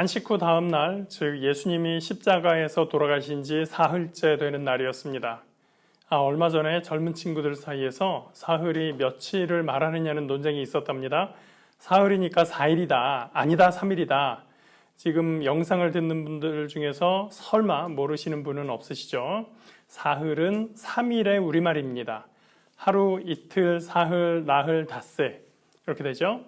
안식 후 다음 날, 즉 예수님이 십자가에서 돌아가신 지 사흘째 되는 날이었습니다. 아, 얼마 전에 젊은 친구들 사이에서 사흘이 며칠을 말하느냐는 논쟁이 있었답니다. 사흘이니까 4일이다. 아니다. 3일이다. 지금 영상을 듣는 분들 중에서 설마 모르시는 분은 없으시죠? 사흘은 3일의 우리말입니다. 하루, 이틀, 사흘, 나흘, 닷새. 이렇게 되죠?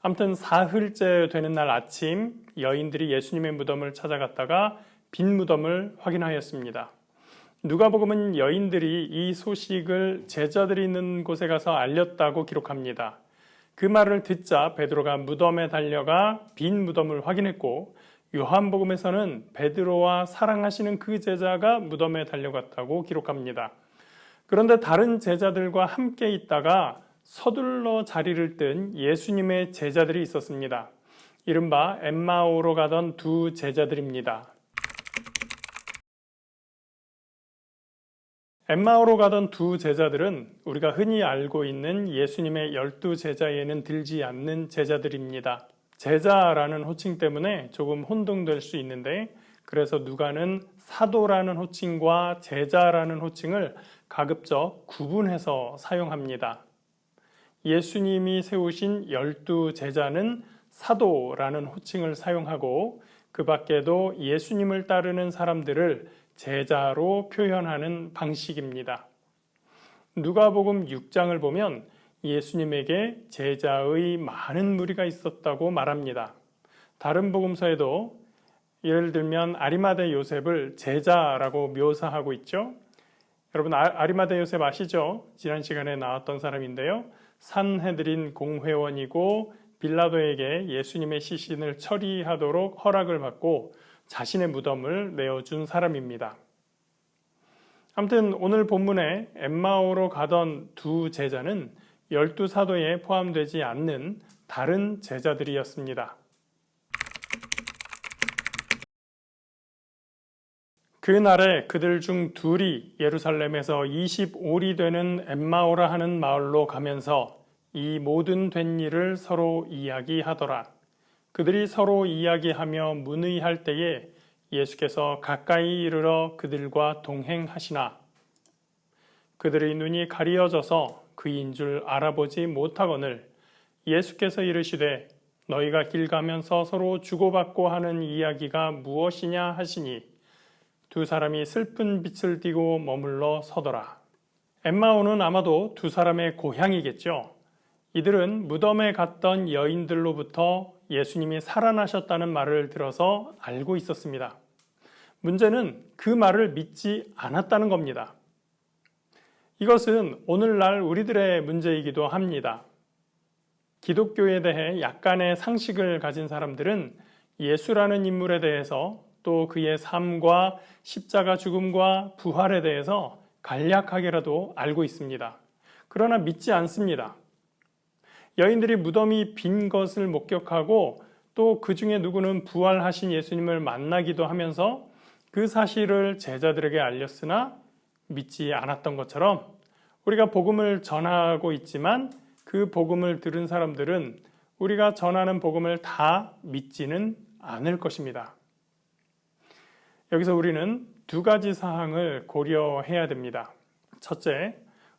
아무튼 사흘째 되는 날 아침 여인들이 예수님의 무덤을 찾아갔다가 빈 무덤을 확인하였습니다. 누가복음은 여인들이 이 소식을 제자들이 있는 곳에 가서 알렸다고 기록합니다. 그 말을 듣자 베드로가 무덤에 달려가 빈 무덤을 확인했고 요한복음에서는 베드로와 사랑하시는 그 제자가 무덤에 달려갔다고 기록합니다. 그런데 다른 제자들과 함께 있다가 서둘러 자리를 뜬 예수님의 제자들이 있었습니다. 이른바 엠마오로 가던 두 제자들입니다. 엠마오로 가던 두 제자들은 우리가 흔히 알고 있는 예수님의 열두 제자에는 들지 않는 제자들입니다. 제자라는 호칭 때문에 조금 혼동될 수 있는데 그래서 누가는 사도라는 호칭과 제자라는 호칭을 가급적 구분해서 사용합니다. 예수님이 세우신 열두 제자는 사도라는 호칭을 사용하고 그 밖에도 예수님을 따르는 사람들을 제자로 표현하는 방식입니다. 누가복음 6장을 보면 예수님에게 제자의 많은 무리가 있었다고 말합니다. 다른 복음서에도 예를 들면 아리마대 요셉을 제자라고 묘사하고 있죠. 여러분 아, 아리마대 요셉 아시죠? 지난 시간에 나왔던 사람인데요. 산헤드린 공회원이고 빌라도에게 예수님의 시신을 처리하도록 허락을 받고 자신의 무덤을 내어준 사람입니다. 아무튼 오늘 본문에 엠마오로 가던 두 제자는 열두 사도에 포함되지 않는 다른 제자들이었습니다. 그날에 그들 중 둘이 예루살렘에서 25리 되는 엠마오라 하는 마을로 가면서 이 모든 된 일을 서로 이야기하더라. 그들이 서로 이야기하며 문의할 때에 예수께서 가까이 이르러 그들과 동행하시나 그들의 눈이 가리어져서 그인 줄 알아보지 못하거늘 예수께서 이르시되 너희가 길 가면서 서로 주고받고 하는 이야기가 무엇이냐 하시니 두 사람이 슬픈 빛을 띠고 머물러 서더라. 엠마오는 아마도 두 사람의 고향이겠죠. 이들은 무덤에 갔던 여인들로부터 예수님이 살아나셨다는 말을 들어서 알고 있었습니다. 문제는 그 말을 믿지 않았다는 겁니다. 이것은 오늘날 우리들의 문제이기도 합니다. 기독교에 대해 약간의 상식을 가진 사람들은 예수라는 인물에 대해서 또 그의 삶과 십자가 죽음과 부활에 대해서 간략하게라도 알고 있습니다. 그러나 믿지 않습니다. 여인들이 무덤이 빈 것을 목격하고 또 그 중에 누구는 부활하신 예수님을 만나기도 하면서 그 사실을 제자들에게 알렸으나 믿지 않았던 것처럼 우리가 복음을 전하고 있지만 그 복음을 들은 사람들은 우리가 전하는 복음을 다 믿지는 않을 것입니다. 여기서 우리는 두 가지 사항을 고려해야 됩니다. 첫째,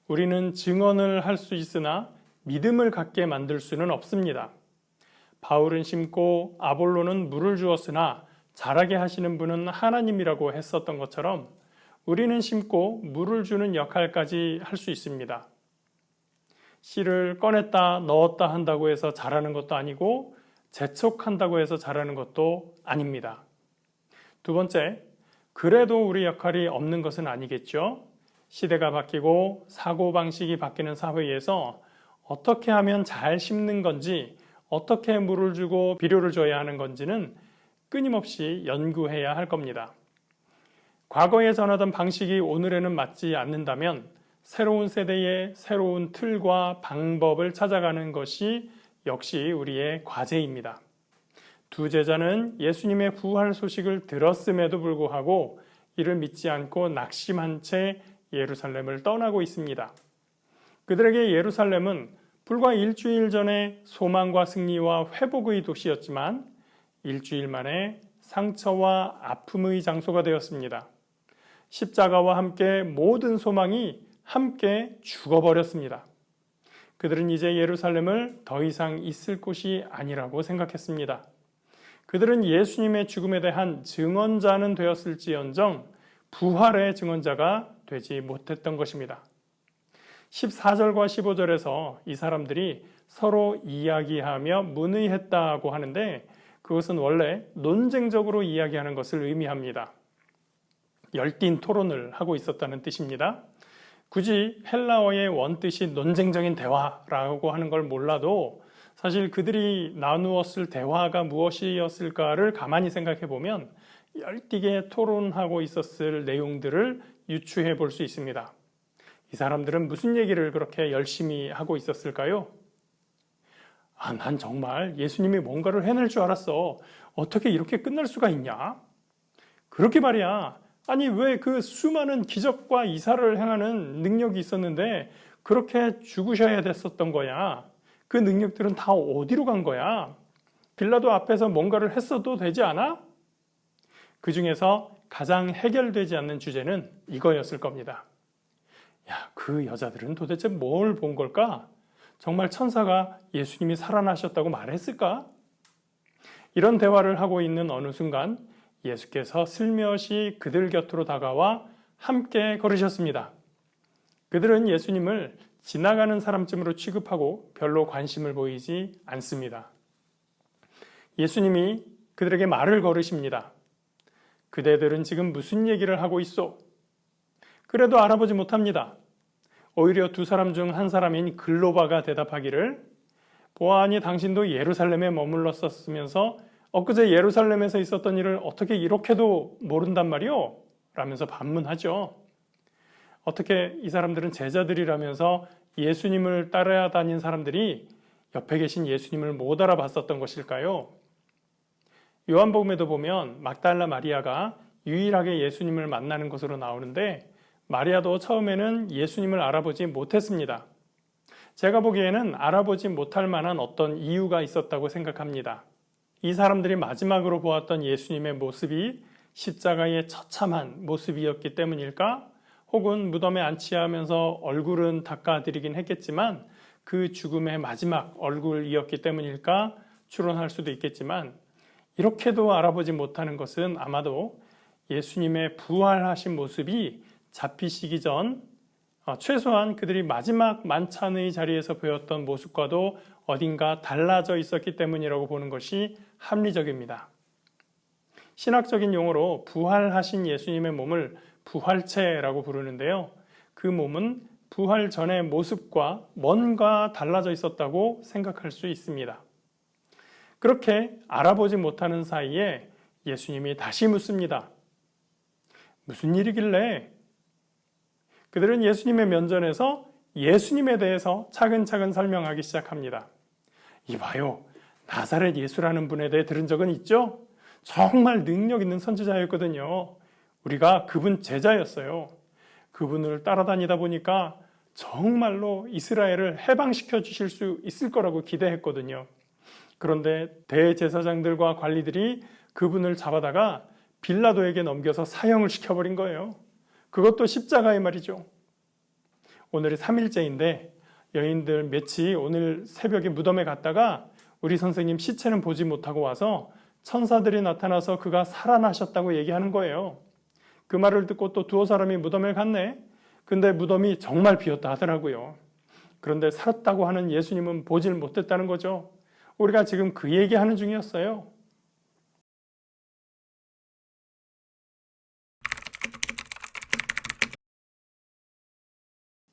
우리는 증언을 할 수 있으나 믿음을 갖게 만들 수는 없습니다. 바울은 심고 아볼로는 물을 주었으나 자라게 하시는 분은 하나님이라고 했었던 것처럼 우리는 심고 물을 주는 역할까지 할 수 있습니다. 씨를 꺼냈다 넣었다 한다고 해서 자라는 것도 아니고 재촉한다고 해서 자라는 것도 아닙니다. 두 번째, 그래도 우리 역할이 없는 것은 아니겠죠. 시대가 바뀌고 사고방식이 바뀌는 사회에서 어떻게 하면 잘 심는 건지, 어떻게 물을 주고 비료를 줘야 하는 건지는 끊임없이 연구해야 할 겁니다. 과거에 전하던 방식이 오늘에는 맞지 않는다면 새로운 세대의 새로운 틀과 방법을 찾아가는 것이 역시 우리의 과제입니다. 두 제자는 예수님의 부활 소식을 들었음에도 불구하고 이를 믿지 않고 낙심한 채 예루살렘을 떠나고 있습니다. 그들에게 예루살렘은 불과 일주일 전에 소망과 승리와 회복의 도시였지만 일주일 만에 상처와 아픔의 장소가 되었습니다. 십자가와 함께 모든 소망이 함께 죽어버렸습니다. 그들은 이제 예루살렘을 더 이상 있을 곳이 아니라고 생각했습니다. 그들은 예수님의 죽음에 대한 증언자는 되었을지언정 부활의 증언자가 되지 못했던 것입니다. 14절과 15절에서 이 사람들이 서로 이야기하며 문의했다고 하는데 그것은 원래 논쟁적으로 이야기하는 것을 의미합니다. 열띤 토론을 하고 있었다는 뜻입니다. 굳이 헬라어의 원뜻이 논쟁적인 대화라고 하는 걸 몰라도 사실 그들이 나누었을 대화가 무엇이었을까를 가만히 생각해 보면 열띠게 토론하고 있었을 내용들을 유추해 볼 수 있습니다. 이 사람들은 무슨 얘기를 그렇게 열심히 하고 있었을까요? 아, 난 정말 예수님이 뭔가를 해낼 줄 알았어. 어떻게 이렇게 끝날 수가 있냐? 그렇게 말이야. 아니, 왜 그 수많은 기적과 이사를 행하는 능력이 있었는데 그렇게 죽으셔야 됐었던 거야? 그 능력들은 다 어디로 간 거야? 빌라도 앞에서 뭔가를 했어도 되지 않아? 그 중에서 가장 해결되지 않는 주제는 이거였을 겁니다. 야, 그 여자들은 도대체 뭘 본 걸까? 정말 천사가 예수님이 살아나셨다고 말했을까? 이런 대화를 하고 있는 어느 순간 예수께서 슬며시 그들 곁으로 다가와 함께 걸으셨습니다. 그들은 예수님을 지나가는 사람쯤으로 취급하고 별로 관심을 보이지 않습니다. 예수님이 그들에게 말을 걸으십니다. 그대들은 지금 무슨 얘기를 하고 있어? 그래도 알아보지 못합니다. 오히려 두 사람 중 한 사람인 글로바가 대답하기를 보아하니 당신도 예루살렘에 머물렀었으면서 엊그제 예루살렘에서 있었던 일을 어떻게 이렇게도 모른단 말이오? 라면서 반문하죠. 어떻게 이 사람들은 제자들이라면서 예수님을 따라다닌 사람들이 옆에 계신 예수님을 못 알아봤었던 것일까요? 요한복음에도 보면 막달라 마리아가 유일하게 예수님을 만나는 것으로 나오는데 마리아도 처음에는 예수님을 알아보지 못했습니다. 제가 보기에는 알아보지 못할 만한 어떤 이유가 있었다고 생각합니다. 이 사람들이 마지막으로 보았던 예수님의 모습이 십자가의 처참한 모습이었기 때문일까? 혹은 무덤에 안치하면서 얼굴은 닦아드리긴 했겠지만 그 죽음의 마지막 얼굴이었기 때문일까? 추론할 수도 있겠지만 이렇게도 알아보지 못하는 것은 아마도 예수님의 부활하신 모습이 잡히시기 전 어, 최소한 그들이 마지막 만찬의 자리에서 보였던 모습과도 어딘가 달라져 있었기 때문이라고 보는 것이 합리적입니다. 신학적인 용어로 부활하신 예수님의 몸을 부활체라고 부르는데요. 그 몸은 부활 전의 모습과 뭔가 달라져 있었다고 생각할 수 있습니다. 그렇게 알아보지 못하는 사이에 예수님이 다시 묻습니다. 무슨 일이길래? 그들은 예수님의 면전에서 예수님에 대해서 차근차근 설명하기 시작합니다. 이봐요. 나사렛 예수라는 분에 대해 들은 적은 있죠? 정말 능력 있는 선지자였거든요. 우리가 그분 제자였어요. 그분을 따라다니다 보니까 정말로 이스라엘을 해방시켜 주실 수 있을 거라고 기대했거든요. 그런데 대제사장들과 관리들이 그분을 잡아다가 빌라도에게 넘겨서 사형을 시켜버린 거예요. 그것도 십자가의 말이죠. 오늘이 3일째인데 여인들 몇이 오늘 새벽에 무덤에 갔다가 우리 선생님 시체는 보지 못하고 와서 천사들이 나타나서 그가 살아나셨다고 얘기하는 거예요. 그 말을 듣고 또 두어 사람이 무덤에 갔네. 근데 무덤이 정말 비었다 하더라고요. 그런데 살았다고 하는 예수님은 보질 못했다는 거죠. 우리가 지금 그 얘기하는 중이었어요.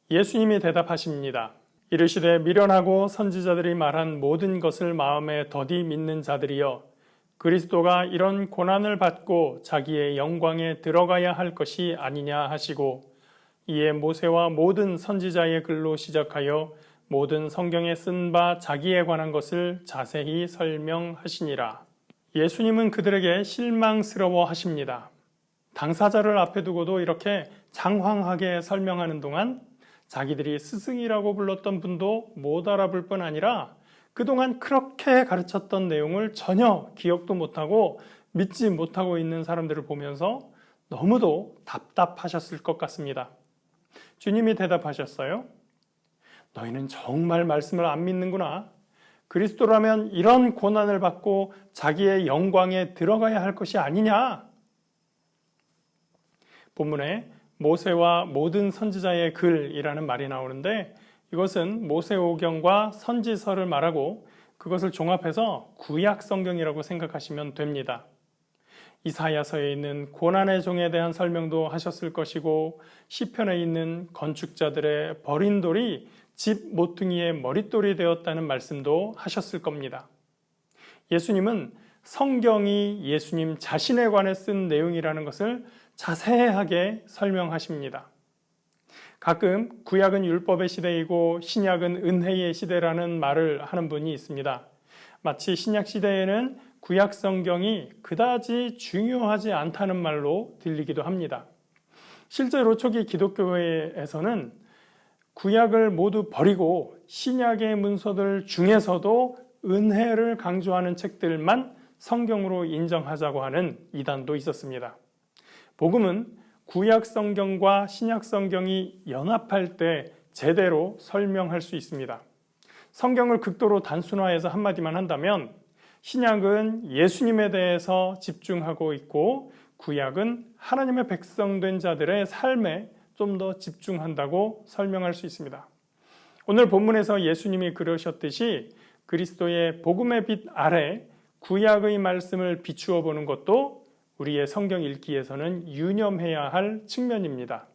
예수님이 대답하십니다. 이르시되 미련하고 선지자들이 말한 모든 것을 마음에 더디 믿는 자들이여 그리스도가 이런 고난을 받고 자기의 영광에 들어가야 할 것이 아니냐 하시고 이에 모세와 모든 선지자의 글로 시작하여 모든 성경에 쓴 바 자기에 관한 것을 자세히 설명하시니라. 예수님은 그들에게 실망스러워 하십니다. 당사자를 앞에 두고도 이렇게 장황하게 설명하는 동안 자기들이 스승이라고 불렀던 분도 못 알아볼 뿐 아니라 그동안 그렇게 가르쳤던 내용을 전혀 기억도 못하고 믿지 못하고 있는 사람들을 보면서 너무도 답답하셨을 것 같습니다. 주님이 대답하셨어요. 너희는 정말 말씀을 안 믿는구나. 그리스도라면 이런 고난을 받고 자기의 영광에 들어가야 할 것이 아니냐? 본문에 모세와 모든 선지자의 글이라는 말이 나오는데 이것은 모세오경과 선지서를 말하고 그것을 종합해서 구약 성경이라고 생각하시면 됩니다. 이사야서에 있는 고난의 종에 대한 설명도 하셨을 것이고 시편에 있는 건축자들의 버린 돌이 집 모퉁이의 머릿돌이 되었다는 말씀도 하셨을 겁니다. 예수님은 성경이 예수님 자신에 관해 쓴 내용이라는 것을 자세하게 설명하십니다. 가끔 구약은 율법의 시대이고 신약은 은혜의 시대라는 말을 하는 분이 있습니다. 마치 신약 시대에는 구약 성경이 그다지 중요하지 않다는 말로 들리기도 합니다. 실제로 초기 기독교회에서는 구약을 모두 버리고 신약의 문서들 중에서도 은혜를 강조하는 책들만 성경으로 인정하자고 하는 이단도 있었습니다. 복음은 구약 성경과 신약 성경이 연합할 때 제대로 설명할 수 있습니다. 성경을 극도로 단순화해서 한마디만 한다면 신약은 예수님에 대해서 집중하고 있고 구약은 하나님의 백성된 자들의 삶에 좀 더 집중한다고 설명할 수 있습니다. 오늘 본문에서 예수님이 그러셨듯이 그리스도의 복음의 빛 아래 구약의 말씀을 비추어 보는 것도 우리의 성경 읽기에서는 유념해야 할 측면입니다.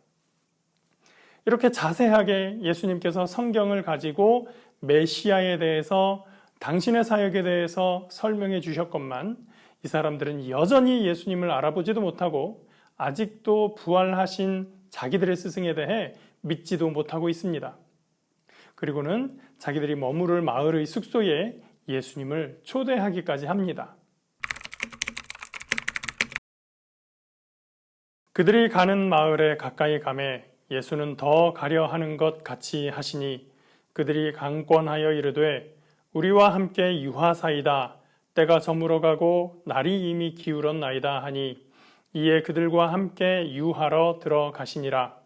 이렇게 자세하게 예수님께서 성경을 가지고 메시아에 대해서 당신의 사역에 대해서 설명해 주셨건만 이 사람들은 여전히 예수님을 알아보지도 못하고 아직도 부활하신 자기들의 스승에 대해 믿지도 못하고 있습니다. 그리고는 자기들이 머무를 마을의 숙소에 예수님을 초대하기까지 합니다. 그들이 가는 마을에 가까이 가매 예수는 더 가려 하는 것 같이 하시니 그들이 강권하여 이르되 우리와 함께 유하사이다. 때가 저물어 가고 날이 이미 기울었나이다 하니 이에 그들과 함께 유하러 들어가시니라.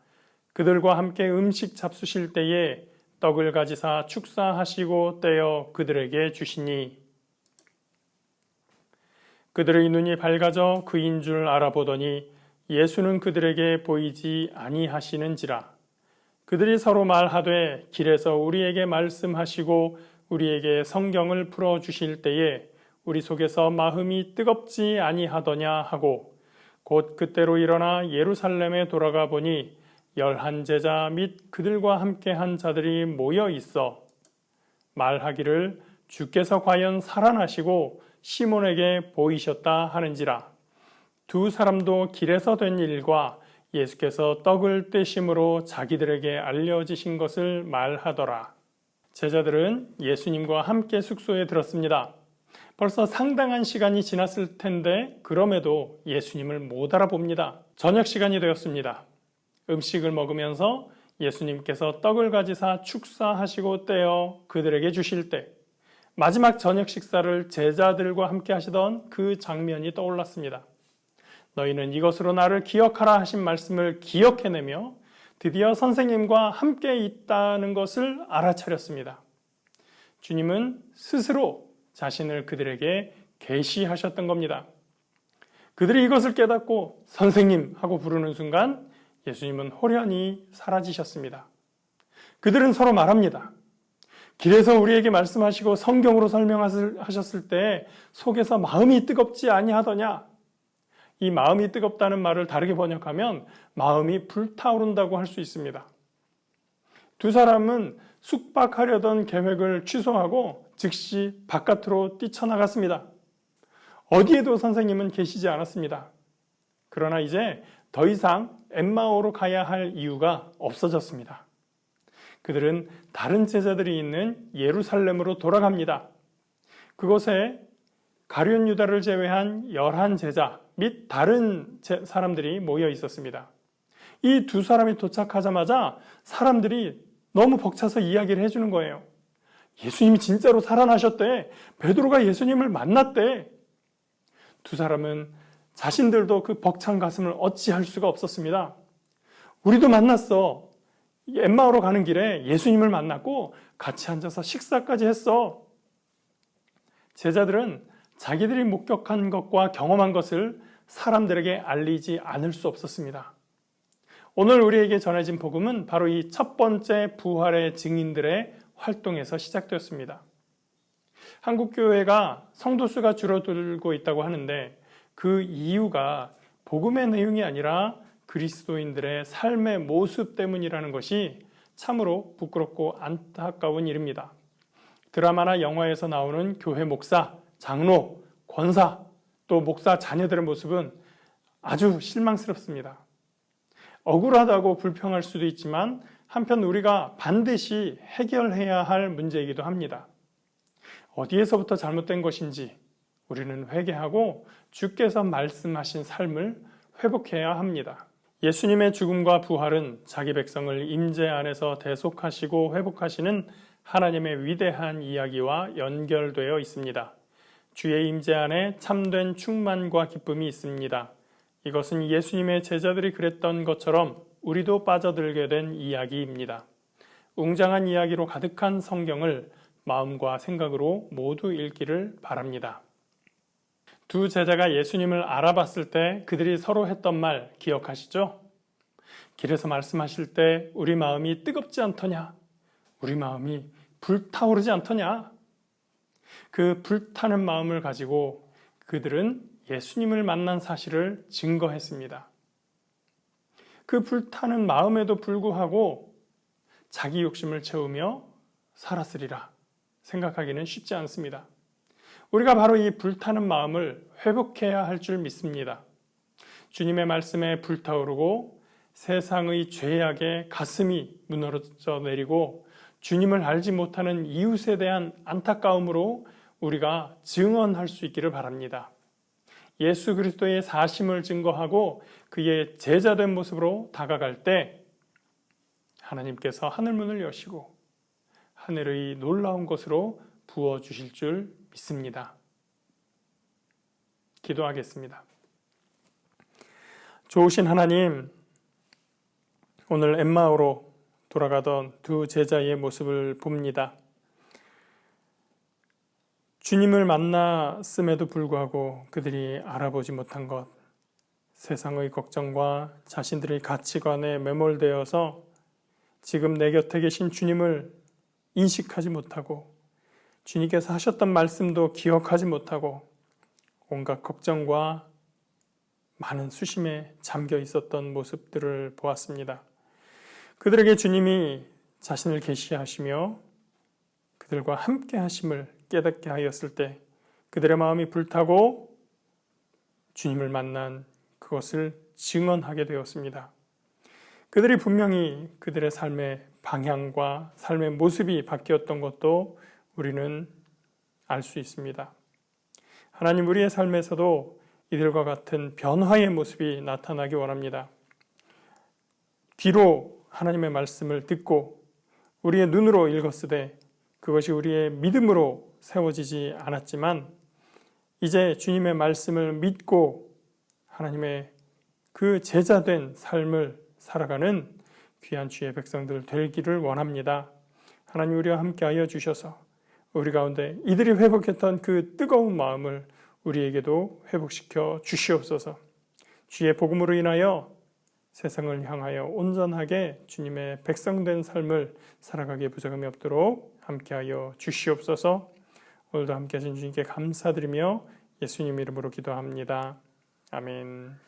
그들과 함께 음식 잡수실 때에 떡을 가지사 축사하시고 떼어 그들에게 주시니. 그들의 눈이 밝아져 그인 줄 알아보더니 예수는 그들에게 보이지 아니하시는지라. 그들이 서로 말하되 길에서 우리에게 말씀하시고 우리에게 성경을 풀어 주실 때에 우리 속에서 마음이 뜨겁지 아니하더냐 하고 곧 그때로 일어나 예루살렘에 돌아가 보니 열한 제자 및 그들과 함께 한 자들이 모여 있어 말하기를 주께서 과연 살아나시고 시몬에게 보이셨다 하는지라 두 사람도 길에서 된 일과 예수께서 떡을 떼심으로 자기들에게 알려지신 것을 말하더라. 제자들은 예수님과 함께 숙소에 들었습니다. 벌써 상당한 시간이 지났을 텐데 그럼에도 예수님을 못 알아봅니다. 저녁 시간이 되었습니다. 음식을 먹으면서 예수님께서 떡을 가지사 축사하시고 떼어 그들에게 주실 때 마지막 저녁 식사를 제자들과 함께 하시던 그 장면이 떠올랐습니다. 너희는 이것으로 나를 기억하라 하신 말씀을 기억해내며 드디어 선생님과 함께 있다는 것을 알아차렸습니다. 주님은 스스로 자신을 그들에게 계시하셨던 겁니다. 그들이 이것을 깨닫고 선생님 하고 부르는 순간 예수님은 호련히 사라지셨습니다. 그들은 서로 말합니다. 길에서 우리에게 말씀하시고 성경으로 설명하셨을 때 속에서 마음이 뜨겁지 아니하더냐? 이 마음이 뜨겁다는 말을 다르게 번역하면 마음이 불타오른다고 할 수 있습니다. 두 사람은 숙박하려던 계획을 취소하고 즉시 바깥으로 뛰쳐나갔습니다. 어디에도 선생님은 계시지 않았습니다. 그러나 이제 더 이상 엠마오로 가야 할 이유가 없어졌습니다. 그들은 다른 제자들이 있는 예루살렘으로 돌아갑니다. 그곳에 가룟 유다를 제외한 열한 제자 및 다른 사람들이 모여 있었습니다. 이 두 사람이 도착하자마자 사람들이 너무 벅차서 이야기를 해주는 거예요. 예수님이 진짜로 살아나셨대. 베드로가 예수님을 만났대. 두 사람은 자신들도 그 벅찬 가슴을 어찌할 수가 없었습니다. 우리도 만났어. 엠마오로 가는 길에 예수님을 만났고 같이 앉아서 식사까지 했어. 제자들은 자기들이 목격한 것과 경험한 것을 사람들에게 알리지 않을 수 없었습니다. 오늘 우리에게 전해진 복음은 바로 이 첫 번째 부활의 증인들의 활동에서 시작되었습니다. 한국교회가 성도수가 줄어들고 있다고 하는데 그 이유가 복음의 내용이 아니라 그리스도인들의 삶의 모습 때문이라는 것이 참으로 부끄럽고 안타까운 일입니다. 드라마나 영화에서 나오는 교회 목사, 장로, 권사, 또 목사 자녀들의 모습은 아주 실망스럽습니다. 억울하다고 불평할 수도 있지만 한편 우리가 반드시 해결해야 할 문제이기도 합니다. 어디에서부터 잘못된 것인지 우리는 회개하고 주께서 말씀하신 삶을 회복해야 합니다. 예수님의 죽음과 부활은 자기 백성을 임재 안에서 대속하시고 회복하시는 하나님의 위대한 이야기와 연결되어 있습니다. 주의 임재 안에 참된 충만과 기쁨이 있습니다. 이것은 예수님의 제자들이 그랬던 것처럼 우리도 빠져들게 된 이야기입니다. 웅장한 이야기로 가득한 성경을 마음과 생각으로 모두 읽기를 바랍니다. 두 제자가 예수님을 알아봤을 때 그들이 서로 했던 말 기억하시죠? 길에서 말씀하실 때 우리 마음이 뜨겁지 않더냐? 우리 마음이 불타오르지 않더냐? 그 불타는 마음을 가지고 그들은 예수님을 만난 사실을 증거했습니다. 그 불타는 마음에도 불구하고 자기 욕심을 채우며 살았으리라 생각하기는 쉽지 않습니다. 우리가 바로 이 불타는 마음을 회복해야 할 줄 믿습니다. 주님의 말씀에 불타오르고 세상의 죄악에 가슴이 무너져 내리고 주님을 알지 못하는 이웃에 대한 안타까움으로 우리가 증언할 수 있기를 바랍니다. 예수 그리스도의 사심을 증거하고 그의 제자된 모습으로 다가갈 때 하나님께서 하늘문을 여시고 하늘의 놀라운 것으로 부어 주실 줄 믿습니다. 기도하겠습니다. 좋으신 하나님, 오늘 엠마오로 돌아가던 두 제자의 모습을 봅니다. 주님을 만났음에도 불구하고 그들이 알아보지 못한 것, 세상의 걱정과 자신들의 가치관에 매몰되어서 지금 내 곁에 계신 주님을 인식하지 못하고 주님께서 하셨던 말씀도 기억하지 못하고 온갖 걱정과 많은 수심에 잠겨 있었던 모습들을 보았습니다. 그들에게 주님이 자신을 계시하시며 그들과 함께 하심을 깨닫게 하였을 때 그들의 마음이 불타고 주님을 만난 그것을 증언하게 되었습니다. 그들이 분명히 그들의 삶의 방향과 삶의 모습이 바뀌었던 것도 우리는 알 수 있습니다. 하나님 우리의 삶에서도 이들과 같은 변화의 모습이 나타나기 원합니다. 귀로 하나님의 말씀을 듣고 우리의 눈으로 읽었으되 그것이 우리의 믿음으로 세워지지 않았지만 이제 주님의 말씀을 믿고 하나님의 그 제자된 삶을 살아가는 귀한 주의 백성들 되기를 원합니다. 하나님 우리와 함께하여 주셔서 우리 가운데 이들이 회복했던 그 뜨거운 마음을 우리에게도 회복시켜 주시옵소서. 주의 복음으로 인하여 세상을 향하여 온전하게 주님의 백성된 삶을 살아가기에 부족함이 없도록 함께하여 주시옵소서. 오늘도 함께 하신 주님께 감사드리며 예수님 이름으로 기도합니다. 아멘.